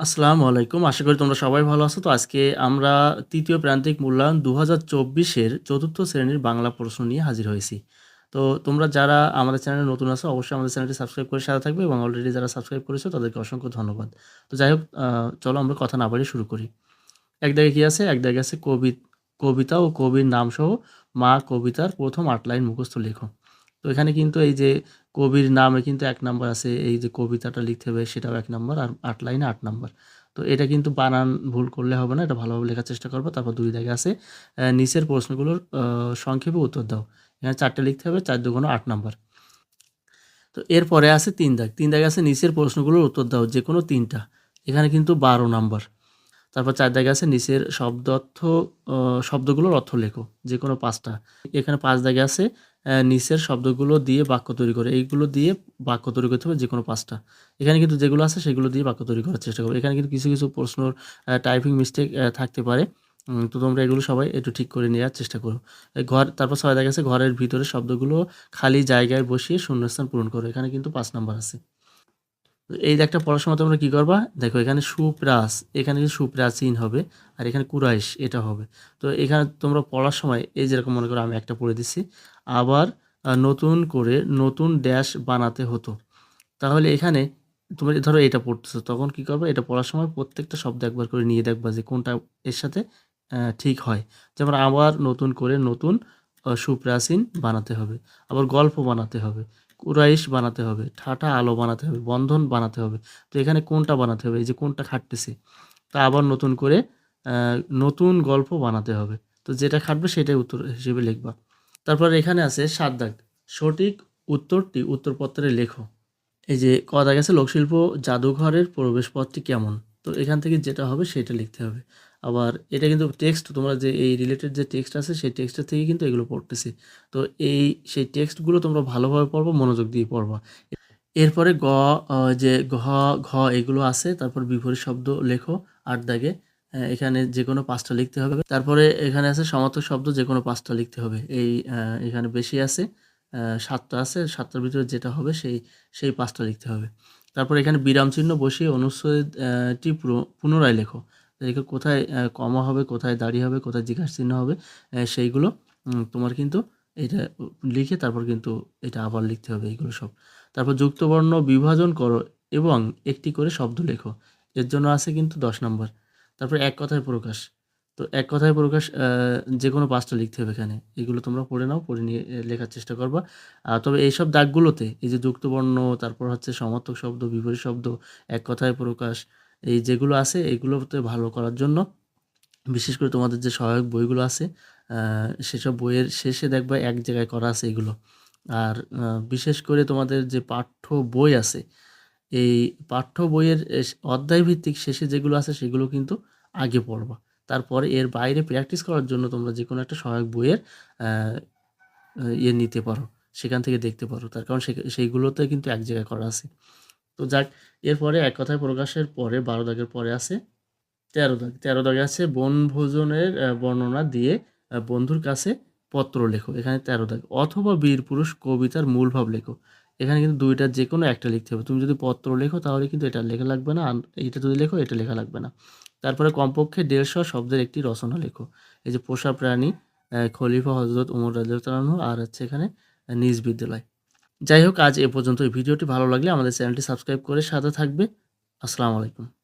আসসালামু আলাইকুম। আশা করি তোমরা সবাই ভালো আছো। তো আজকে আমরা তৃতীয় প্রান্তিক মূল্যায়ন ২০২৪ এর ৪র্থ শ্রেণির বাংলা প্রশ্ন নিয়ে হাজির হয়েছি। তো তোমরা যারা আমাদের চ্যানেলে নতুন আছো, অবশ্যই আমাদের চ্যানেলটি সাবস্ক্রাইব করে সাথে থাকবে এবং অলরেডি যারা সাবস্ক্রাইব করেছ, তাদেরকে অসংখ্য ধন্যবাদ। তো যাই হোক চলো আমরা কথা না বাড়িয়ে শুরু করি। এক দাগে কী আছে? এক দাগে আছে কবি, কবিতা ও কবির নামসহ মা কবিতার ১ম ৮ লাইন মুখস্থ লেখো। তো এখানে কিন্তু এই যে কবির নামে কিন্তু এক নাম্বার আছে। এই যে কবিতাটা লিখতে হবে সেটাও এক নাম্বার আর আট লাইনে আট নাম্বার। তো এটা কিন্তু বানান ভুল করলে হবে না। এটা ভালোভাবে লেখার চেষ্টা করবা। তারপর দুই দাগে আছে নিচের প্রশ্নগুলোর সংক্ষেপে উত্তর দাও। এখানে চারটে লিখতে হবে ৪ দুগুণ আট নাম্বার। তো এরপরে আছে তিন দাগ। তিন দাগে আছে নিচের প্রশ্নগুলোর উত্তর দাও যে কোনো তিনটা, এখানে কিন্তু ১২ নাম্বার। তারপর ৪ দাগে আছে নিচের শব্দ অর্থ শব্দগুলোর অর্থ লেখো। যে কোনো পাঁচটা এখানে পাঁচ দাগে আছে নিচের শব্দগুলো দিয়ে বাক্য তৈরি করে এইগুলো দিয়ে বাক্য তৈরি করতে হবে যে কোনো পাঁচটা এখানে কিন্তু যেগুলো আছে সেগুলো দিয়ে বাক্য তৈরি করার চেষ্টা করো। এখানে কিন্তু কিছু, কিছু প্রশ্নর টাইপিং মিস্টেক থাকতে পারে। তো তোমরা এগুলো সবাই একটু ঠিক করে নেওয়ার চেষ্টা করো। ঘর তারপর সবাই দেখা গেছে ঘরের ভিতরে শব্দগুলো খালি জায়গায় বসিয়ে শূন্যস্থান পূরণ করো। এখানে কিন্তু পাঁচ নাম্বার আছে। এই দাগটা পড়ার সময় তোমরা কী করবা? দেখো এখানে সুপ্রাস, এখানে কিন্তু সুপ্রাচীন হবে। আর এখানে কুরাইশ এটা হবে। তো এখানে তোমরা পড়ার সময় এই যেরকম মনে করো আমি একটা পড়ে দিচ্ছি। আবার নতুন করে নতুন ড্যাশ বানাতে হতো। তাহলে এখানে তুমি ধরো এটা পড়তেছো তখন কি করবা? এটা পড়ার সময় প্রত্যেকটা শব্দ একবার করে নিয়ে দেখবা যে কোনটা এর সাথে ঠিক হয়। যেমন আবার নতুন করে নতুন সুপ্রাচীন বানাতে হবে। আবার গল্প বানাতে হবে। কুরাইশ বানাতে হবে। ঠাটা আলো বানাতে হবে। বন্ধন বানাতে হবে। তো এখানে কোনটা বানাতে হবে? এই যে কোনটা খাটতেছে। তা আবার নতুন করে নতুন গল্প বানাতে হবে। তো যেটা খাটবে সেটাই উত্তর হিসেবে লিখবা। তারপর এখানে আছে ৭ দাগ। সঠিক উত্তরটি উত্তরপত্রে লেখো। এই যে ক দাগ আছে, লোকশিল্প জাদুঘরের প্রবেশপথটি কেমন? তো এখান থেকে যেটা হবে সেটা লিখতে হবে। আবার এটা কিন্তু টেক্সট তোমরা যে এই রিলেটেড যে টেক্সট আছে সেই টেক্সটের থেকে কিন্তু এগুলো পড়তেছি। তো এই সেই টেক্সটগুলো তোমরা ভালোভাবে পড়ব মনোযোগ দিয়ে পড়বা। এরপরে গ যে ঘ, ঘ এগুলো আছে। তারপর বিপরীত শব্দ লেখো ৮ দাগে। এখানে যেকোনো ৫ টা লিখতে হবে। তারপরে এখানে আছে সমার্থক শব্দ যেকোনো ৫ টা লিখতে হবে। এই এখানে বেশি আছে। ৭ আছে। সাতটার ভিতরে যেটা হবে সেই, সেই পাঁচটা লিখতে হবে। তারপর এখানে বিরাম চিহ্ন বসিয়ে অনুচ্ছেদ অ্যা টি পুর পুনরায় লেখো। লেখে কোথায় কমা হবে, কোথায় দাঁড়ি হবে, কোথায় জিজ্ঞাসা চিহ্ন হবে সেইগুলো তোমার কিন্তু এটা লিখে তারপর কিন্তু এটা আবার লিখতে হবে এইগুলো সব। তারপর যুক্তবর্ণ বিভাজন করো এবং একটি করে শব্দ লেখো। এর জন্য আছে কিন্তু দশ নম্বর তারপর এক কথায় প্রকাশ। তো এক কথায় প্রকাশ যে কোনো ৫ টা লিখতে হবে এখানে। এগুলো তোমরা পড়ে নাও। পড়ে নিয়ে লেখার চেষ্টা করবা। তবে এইসব দাগগুলোতে এই যে যুক্তবর্ণ, তারপর হচ্ছে সমার্থক শব্দ, বিপরীত শব্দ, এক কথায় প্রকাশ এই যেগুলো আছে এগুলোতে ভালো করার জন্য বিশেষ করে তোমাদের যে সহায়ক বইগুলো আছে সেসব বইয়ের শেষে দেখবা এক জায়গায় করা আছে এগুলো। আর বিশেষ করে তোমাদের যে পাঠ্য বই আছে, এই পাঠ্য বইয়ের অধ্যায়ভিত্তিক শেষে যেগুলো আছে সেগুলো কিন্তু আগে পড়বা। তারপরে এর বাইরে প্র্যাকটিস করার জন্য তোমরা যে কোনো একটা সহায়ক বইয়ের ইয়ে নিতে পারো। সেখান থেকে দেখতে পারো। তার কারণ সেইগুলোতে কিন্তু এক জায়গায় করা আছে। তো যাক এরপরে এক কথায় প্রকাশের পরে ১২ দাগের পরে আছে ১৩ দাগ। ১৩ দাগে আছে বনভোজনের বর্ণনা দিয়ে বন্ধুর কাছে পত্র লেখো। এখানে ১৩ দাগ। অথবা বীরপুরুষ কবিতার মূল ভাব লেখো। এখানে কিন্তু ২ যে কোনো একটা লিখতে হবে। তুমি যদি পত্র লেখো তাহলে কিন্তু এটা লেখা লাগবে না। এইটা যদি লেখো এটা লেখা লাগবে না। তারপরে কমপক্ষে ১৫০ শব্দের একটি রচনা লেখো। এই যে পোষা প্রাণী, খলিফা হজরত উমর আনহু আর হচ্ছে এখানে নিজ বিদ্যালয়। যাই হোক, আজ এ পর্যন্ত ভিডিওটি ভালো লাগলে আমাদের চ্যানেলটি সাবস্ক্রাইব করে সাথে থাকবে। আসসালামু আলাইকুম।